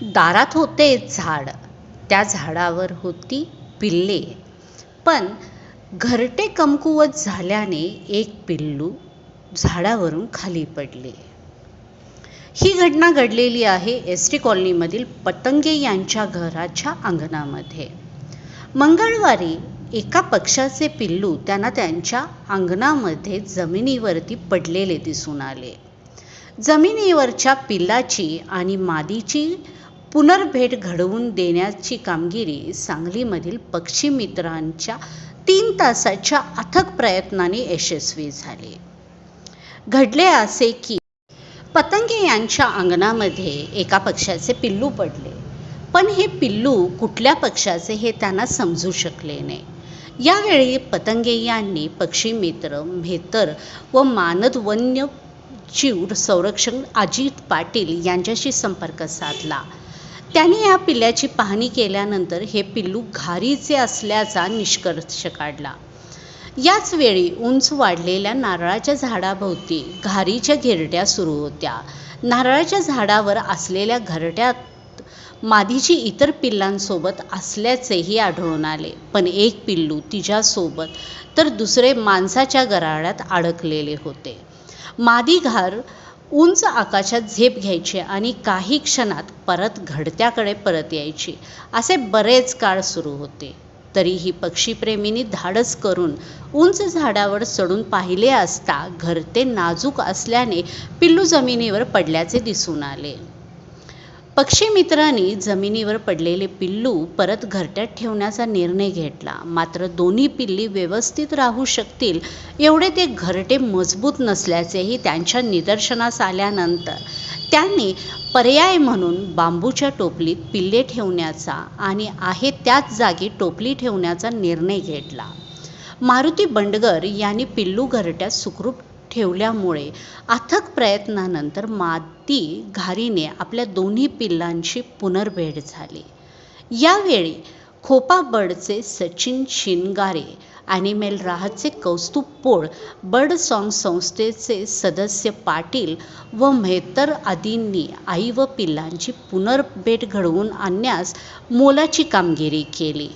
दारात होते झाड. त्या झाडावर होती पिल्ले. पण घरटे कमकुवत झाल्याने एक पिल्लू झाडावरून खाली पडले. ही घटना घडलेली आहे एस टी कॉलनीमधील पतंगे यांच्या घराच्या अंगणामध्ये. मंगळवारी एका पक्षाचे पिल्लू त्यांना त्यांच्या अंगणामध्ये जमिनीवरती पडलेले दिसून आले. जमिनीवरच्या पिल्लाची आणि मादीची पुनर्भेट घडवून देण्याची कामगिरी सांगलीमधील पक्षी मित्रांच्या तीन तासाच्या अथक प्रयत्नाने यशस्वी झाली. घडले असे की पतंगे यांच्या अंगणामध्ये एका पक्षाचे पिल्लू पडले. पण हे पिल्लू कुठल्या पक्षाचे हे त्यांना समजू शकले नाही. यावेळी पतंगे यांनी पक्षी मित्र मेहतर व मानद वन्य जीव संरक्षण अजित पाटील यांच्याशी संपर्क साधला. त्यांनी या पिल्ल्याची पाहणी केल्यानंतर हे पिल्लू घारीचे असल्याचा निष्कर्ष काढला. याच वेळी उंच वाढलेल्या नारळाच्या झाडाभोवती घारीच्या घिरट्या सुरू होत्या. नारळाच्या झाडावर असलेल्या घरट्यात मादीची इतर पिल्लांसोबत असल्याचेही आढळून आले. पण एक पिल्लू तिच्यासोबत तर दुसरे माणसाच्या गराळ्यात अडकलेले होते. मादी घार उंच आकाशात झेप घ्यायची आणि काही क्षणात परत घडत्याकडे परत यायची. असे बरेच काळ सुरू होते. तरीही पक्षीप्रेमींनी धाडस करून उंच झाडावर चढून पाहिले असता घरटे नाजूक असल्याने पिल्लू जमिनीवर पडल्याचे दिसून आले. पक्षीमित्रांनी जमिनीवर पडलेले पिल्लू परत घरट्यात ठेवण्याचा निर्णय घेतला. मात्र दोन्ही पिल्ली व्यवस्थित राहू शकतील एवढे ते घरटे मजबूत नसल्याचेही त्यांच्या निदर्शनास आल्यानंतर. त्यांनी पर्याय म्हणून बांबूच्या टोपलीत पिल्ले ठेवण्याचा आणि आहे त्याच जागी टोपली ठेवण्याचा निर्णय घेतला. मारुती बंडगर यांनी पिल्लू घरट्यात सुखरूप ठेवल्यामुळे अथक प्रयत्नानंतर मादी घारीने आपल्या दोन्ही पिल्लांची पुनर्भेट झाली. यावेळी खोपाबडचे सचिन शिनगारे ॲनिमेल राहतचे कौस्तुभ पोळ बर्ड सॉंग संस्थेचे सदस्य पाटील व मेहतर आदींनी आई व पिल्लांची पुनर्भेट घडवून आणण्यास मोलाची कामगिरी केली.